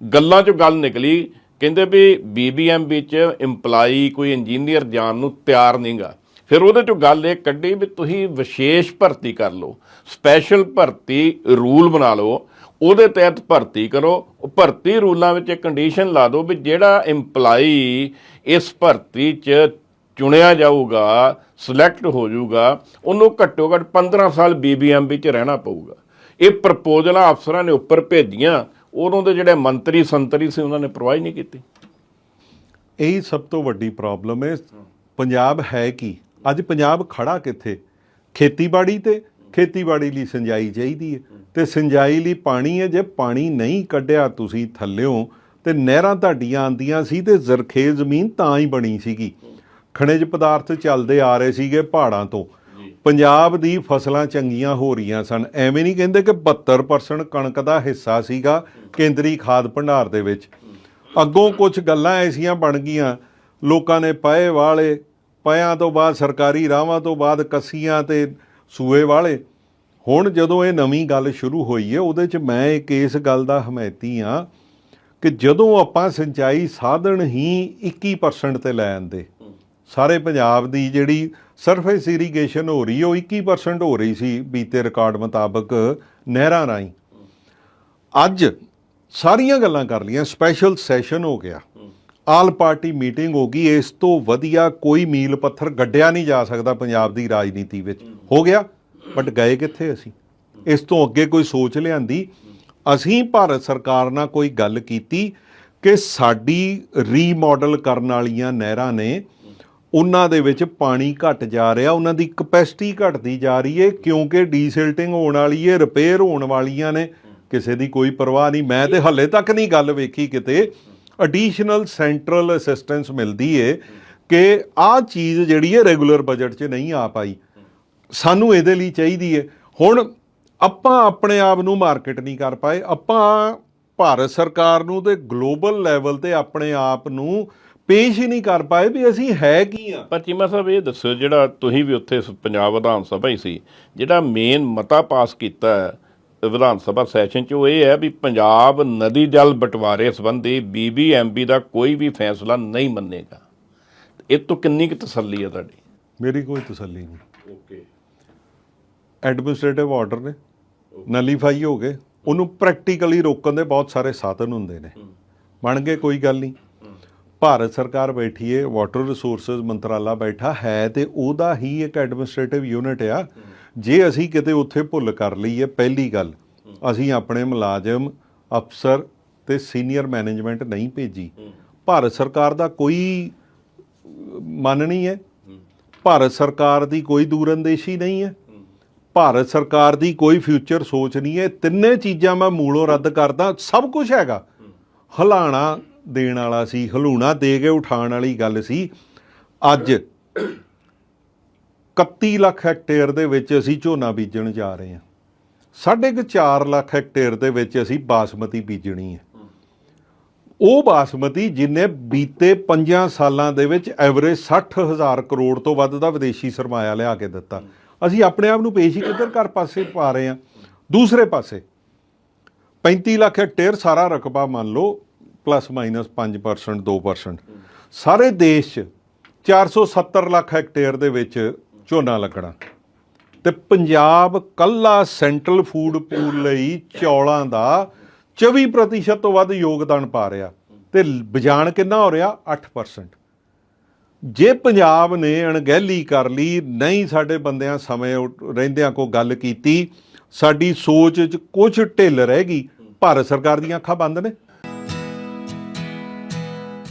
ਗੱਲਾਂ 'ਚੋਂ ਗੱਲ ਨਿਕਲੀ, ਕਹਿੰਦੇ ਵੀ ਬੀਬੀਐਮਬੀ 'ਚ EMPLOYE ਕੋਈ ਇੰਜੀਨੀਅਰ ਜਾਣ ਨੂੰ ਤਿਆਰ ਨਹੀਂਗਾ ਫਿਰ ਉਹਦੇ 'ਚੋਂ ਗੱਲ ਇਹ ਕੱਢੀ ਵੀ ਤੁਸੀਂ ਵਿਸ਼ੇਸ਼ ਭਰਤੀ ਕਰ ਲਓ ਸਪੈਸ਼ਲ ਭਰਤੀ ਰੂਲ ਬਣਾ ਲਓ, ਉਹਦੇ ਤਹਿਤ ਭਰਤੀ ਕਰੋ, ਉਹ ਭਰਤੀ ਰੂਲਾਂ ਵਿੱਚ ਇੱਕ ਕੰਡੀਸ਼ਨ ਲਾ ਦਿਓ ਵੀ ਜਿਹੜਾ EMPLOYE ਇਸ ਭਰਤੀ 'ਚ ਚੁਣਿਆ ਜਾਊਗਾ ਸਿਲੈਕਟ ਹੋ ਜਾਊਗਾ, ਉਹਨੂੰ ਘੱਟੋ ਘੱਟ 15 ਸਾਲ ਬੀਬੀਐਮਬੀ 'ਚ ਰਹਿਣਾ ਪਊਗਾ। ਇਹ ਪ੍ਰਪੋਜ਼ਲਾਂ ਅਫਸਰਾਂ ਨੇ ਉੱਪਰ ਭੇਜੀਆਂ ਉਦੋਂ ਦੇ ਜਿਹੜੇ ਮੰਤਰੀ ਸੰਤਰੀ ਸੀ, ਉਹਨਾਂ ਨੇ ਪਰਵਾਹ ਨਹੀਂ ਕੀਤੀ। ਇਹੀ ਸਭ ਤੋਂ ਵੱਡੀ ਪ੍ਰੋਬਲਮ ਹੈ, ਪੰਜਾਬ ਹੈ ਕੀ? ਅੱਜ ਪੰਜਾਬ ਖੜਾ ਕਿੱਥੇ? ਖੇਤੀਬਾੜੀ ਤੇ ਖੇਤੀਬਾੜੀ ਲਈ ਸਿੰਜਾਈ ਚਾਹੀਦੀ ਹੈ। ਤੇ ਸਿੰਜਾਈ ਲਈ ਪਾਣੀ ਹੈ, ਜੇ ਪਾਣੀ ਨਹੀਂ ਕੱਢਿਆ ਤੁਸੀਂ ਥੱਲਿਓਂ, ਤੇ ਨਹਿਰਾਂ ਤੁਹਾਡੀਆਂ ਆਂਦੀਆਂ ਸੀ ਤੇ ਜ਼ਰਖੇਜ਼ ਜ਼ਮੀਨ ਤਾਂ ਹੀ ਬਣੀ ਸੀਗੀ। ਖਣਿਜ ਪਦਾਰਥ ਚੱਲਦੇ ਆ ਰਹੇ ਸੀਗੇ ਪਹਾੜਾਂ ਤੋਂ। ਪੰਜਾਬ ਦੀ ਫਸਲਾਂ ਚੰਗੀਆਂ ਹੋ ਰਹੀਆਂ ਸਨ। ਐਵੇਂ ਨਹੀਂ ਕਹਿੰਦੇ ਕਿ 72% ਕਣਕ ਦਾ ਹਿੱਸਾ ਸੀਗਾ ਕੇਂਦਰੀ ਖਾਦ ਭੰਡਾਰ ਦੇ ਵਿੱਚ। ਅੱਗੋਂ ਕੁਝ ਗੱਲਾਂ ਐਸੀਆਂ ਬਣ ਗਈਆਂ। ਲੋਕਾਂ ਨੇ ਪਏ ਵਾਲੇ ਪਿਆਂ ਤੋਂ ਬਾਅਦ ਸਰਕਾਰੀ ਰਾਵਾਂ ਤੋਂ ਬਾਅਦ ਕੱਸੀਆਂ ਤੇ ਸੂਏ ਵਾਲੇ। ਹੁਣ ਜਦੋਂ ਇਹ ਨਵੀਂ ਗੱਲ ਸ਼ੁਰੂ ਹੋਈ ਹੈ ਉਹਦੇ 'ਚ ਮੈਂ ਇੱਕ ਇਸ ਗੱਲ ਦਾ ਹਮਾਇਤੀ ਆ ਕਿ ਜਦੋਂ ਆਪਾਂ ਸਿੰਚਾਈ ਸਾਧਨ ਹੀ 21% ਤੇ ਲੈ ਆਂਦੇ ਸਾਰੇ ਪੰਜਾਬ ਦੀ ਜਿਹੜੀ ਸਰਫੇਸ ਇਰੀਗੇਸ਼ਨ ਹੋ ਰਹੀ ਉਹ 21% ਹੋ ਰਹੀ ਸੀ ਬੀਤੇ ਰਿਕਾਰਡ ਮੁਤਾਬਕ ਨਹਿਰਾਂ ਰਾਹੀਂ। ਅੱਜ ਸਾਰੀਆਂ ਗੱਲਾਂ ਕਰ ਲਈਆਂ ਸਪੈਸ਼ਲ ਸੈਸ਼ਨ ਹੋ ਗਿਆ। ਆਲ ਪਾਰਟੀ ਮੀਟਿੰਗ ਹੋ ਗਈ, ਇਸ ਤੋਂ ਵਧੀਆ ਕੋਈ ਮੀਲ ਪੱਥਰ ਗੱਡਿਆ ਨਹੀਂ ਜਾ ਸਕਦਾ ਪੰਜਾਬ ਦੀ ਰਾਜਨੀਤੀ ਵਿੱਚ। ਹੋ ਗਿਆ ਬਟ ਗਏ ਕਿੱਥੇ ਅਸੀਂ? ਇਸ ਤੋਂ ਅੱਗੇ ਕੋਈ ਸੋਚ ਲਿਆਂਦੀ? ਅਸੀਂ ਭਾਰਤ ਸਰਕਾਰ ਨਾਲ ਕੋਈ ਗੱਲ ਕੀਤੀ ਕਿ ਸਾਡੀ ਰੀਮਾਡਲ ਕਰਨ ਵਾਲੀਆਂ ਨਹਿਰਾਂ ਨੇ ਉਹਨਾਂ ਦੇ ਵਿੱਚ ਪਾਣੀ ਘਟ ਜਾ ਰਿਹਾ, ਉਹਨਾਂ ਦੀ ਕਪੈਸਿਟੀ ਘਟਦੀ ਜਾ ਰਹੀ ਹੈ ਕਿਉਂਕਿ ਡੀਸਿਲਟਿੰਗ ਹੋਣ ਵਾਲੀ ਹੈ, ਰਿਪੇਅਰ ਹੋਣ ਵਾਲੀਆਂ ਨੇ। ਕਿਸੇ ਦੀ ਕੋਈ ਪਰਵਾਹ ਨਹੀਂ। ਮੈਂ ਤੇ ਹੱਲੇ ਤੱਕ ਨਹੀਂ ਗੱਲ ਵੇਖੀ ਕਿਤੇ। ਐਡੀਸ਼ਨਲ ਸੈਂਟਰਲ ਅਸਿਸਟੈਂਸ ਮਿਲਦੀ ਏ ਕਿ ਆਹ ਚੀਜ਼ ਜਿਹੜੀ ਹੈ ਰੈਗੂਲਰ ਬਜਟ 'ਚ ਨਹੀਂ ਆ ਪਾਈ। ਸਾਨੂੰ ਇਹਦੇ ਲਈ ਚਾਹੀਦੀ ਏ। ਹੁਣ ਆਪਾਂ ਆਪਣੇ ਆਪ ਨੂੰ ਮਾਰਕੀਟ ਨਹੀਂ ਕਰ ਪਾਏ। ਆਪਾਂ ਭਾਰਤ ਸਰਕਾਰ ਨੂੰ ਤੇ ਗਲੋਬਲ ਲੈਵਲ ਤੇ ਆਪਣੇ ਆਪ ਨੂੰ ਪੇਸ਼ ਹੀ ਨਹੀਂ ਕਰ ਪਾਏ ਵੀ ਅਸੀਂ ਹੈ ਕੀ ਆ। ਪਰ ਚੀਮਾ ਸਾਹਿਬ ਇਹ ਦੱਸੋ ਜਿਹੜਾ ਤੁਸੀਂ ਵੀ ਉੱਥੇ ਪੰਜਾਬ ਵਿਧਾਨ ਸਭਾ ਹੀ ਸੀ ਜਿਹੜਾ ਮੇਨ ਮਤਾ ਪਾਸ ਕੀਤਾ ਵਿਧਾਨ ਸਭਾ ਸੈਸ਼ਨ 'ਚ ਉਹ ਇਹ ਹੈ ਵੀ ਪੰਜਾਬ ਨਦੀ ਜਲ ਬਟਵਾਰੇ ਸੰਬੰਧੀ ਬੀਬੀਐਮਬੀ ਦਾ ਕੋਈ ਵੀ ਫੈਸਲਾ ਨਹੀਂ ਮੰਨੇਗਾ। ਇਹ ਤੋਂ ਕਿੰਨੀ ਕੁ ਤਸੱਲੀ ਹੈ ਤੁਹਾਡੀ? ਮੇਰੀ ਕੋਈ ਤਸੱਲੀ ਨਹੀਂ। ਓਕੇ ਐਡਮਿਨਿਸਟ੍ਰੇਟਿਵ ਆਰਡਰ ਨੇ ਨਲੀਫਾਈ ਹੋ ਗਏ। ਉਹਨੂੰ ਪ੍ਰੈਕਟੀਕਲੀ ਰੋਕਣ ਦੇ ਬਹੁਤ ਸਾਰੇ ਸਾਧਨ ਹੁੰਦੇ ਨੇ। ਬਣ ਗਏ ਕੋਈ ਗੱਲ ਨਹੀਂ। ਭਾਰਤ ਸਰਕਾਰ ਬੈਠੀ ਏ ਵਾਟਰ ਰਿਸੋਰਸਸ ਮੰਤਰਾਲਾ ਬੈਠਾ ਹੈ ਤੇ ਉਹਦਾ ਹੀ ਇੱਕ ਐਡਮਿਨਿਸਟ੍ਰੇਟਿਵ ਯੂਨਿਟ ਆ। ਜੇ ਅਸੀਂ ਕਿਤੇ ਉੱਥੇ ਭੁੱਲ ਕਰ ਲਈਏ, ਪਹਿਲੀ ਗੱਲ, ਅਸੀਂ ਆਪਣੇ ਮੁਲਾਜ਼ਮ, ਅਫਸਰ ਤੇ ਸੀਨੀਅਰ ਮੈਨੇਜਮੈਂਟ ਨਹੀਂ ਭੇਜੀ। ਭਾਰਤ ਸਰਕਾਰ ਦਾ ਕੋਈ ਮਨ ਨਹੀਂ ਹੈ ਭਾਰਤ ਸਰਕਾਰ ਦੀ ਕੋਈ ਦੂਰਅੰਦੇਸ਼ੀ ਨਹੀਂ ਹੈ ਭਾਰਤ ਸਰਕਾਰ ਦੀ ਕੋਈ ਫਿਊਚਰ ਸੋਚ ਨਹੀਂ ਹੈ ਤਿੰਨੇ ਚੀਜ਼ਾਂ ਮੈਂ ਮੂਲੋਂ ਰੱਦ ਕਰਦਾ, ਸਭ ਕੁਝ ਹੈਗਾ। ਹਲਾਣਾ ਦੇਣ ਵਾਲਾ ਸੀ, ਹਲੂਣਾ ਦੇ ਕੇ ਉਠਾਉਣ ਵਾਲੀ ਗੱਲ ਸੀ। ਅੱਜ 31 ਲੱਖ ਹੈਕਟੇਅਰ ਦੇ ਵਿੱਚ ਅਸੀਂ ਝੋਨਾ ਬੀਜਣ ਜਾ ਰਹੇ ਹਾਂ। ਸਾਢੇ ਕੁ 4 ਲੱਖ ਹੈਕਟੇਅਰ ਦੇ ਵਿੱਚ ਅਸੀਂ ਬਾਸਮਤੀ ਬੀਜਣੀ ਹੈ। ਉਹ ਬਾਸਮਤੀ ਜਿਨੇ ਬੀਤੇ 5 ਸਾਲਾਂ ਦੇ ਵਿੱਚ ਐਵਰੇਜ 60000 ਕਰੋੜ ਤੋਂ ਵੱਧ ਦਾ ਵਿਦੇਸ਼ੀ ਸਰਮਾਇਆ ਲਿਆ ਕੇ ਦਿੱਤਾ। ਅਸੀਂ ਆਪਣੇ ਆਪ ਨੂੰ ਪੇਸ਼ ਹੀ ਕਿੱਧਰ ਕਰ ਪਾਸੇ ਪਾ ਰਹੇ ਹਾਂ? ਦੂਸਰੇ ਪਾਸੇ। 35 ਲੱਖ ਹੈਕਟੇਅਰ ਸਾਰਾ ਰਕਬਾ ਮੰਨ ਲਓ ਪਲੱਸ ਮਾਈਨਸ 5% 2% ਸਾਰੇ ਦੇਸ਼ 'ਚ 470 ਲੱਖ ਹੈਕਟੇਅਰ ਦੇ ਵਿੱਚ ਝੋਨਾ ਲੱਗਣਾ। ਤੇ ਪੰਜਾਬ ਕੱਲਾ ਸੈਂਟਰਲ ਫੂਡ ਪੂਲ ਲਈ ਚੌਲਾਂ ਦਾ 24% ਤੋਂ ਵੱਧ ਯੋਗਦਾਨ ਪਾ ਰਿਹਾ। ਤੇ ਬਜਾਨ ਕਿੰਨਾ ਹੋ ਰਿਹਾ? 8% ਜੇ ਪੰਜਾਬ ਨੇ ਅਣਗਹਿਲੀ ਕਰ ਲਈ, ਨਹੀਂ ਸਾਡੇ ਬੰਦਿਆਂ ਸਮੇਂ ਉ- ਰਹਿੰਦਿਆਂ ਕੋ ਗੱਲ ਕੀਤੀ, ਸਾਡੀ ਸੋਚ 'ਚ ਕੁਝ ਢਿੱਲ ਰਹਿ ਗਈ। ਭਾਰਤ ਸਰਕਾਰ ਦੀਆਂ ਅੱਖਾਂ ਬੰਦ ਨੇ।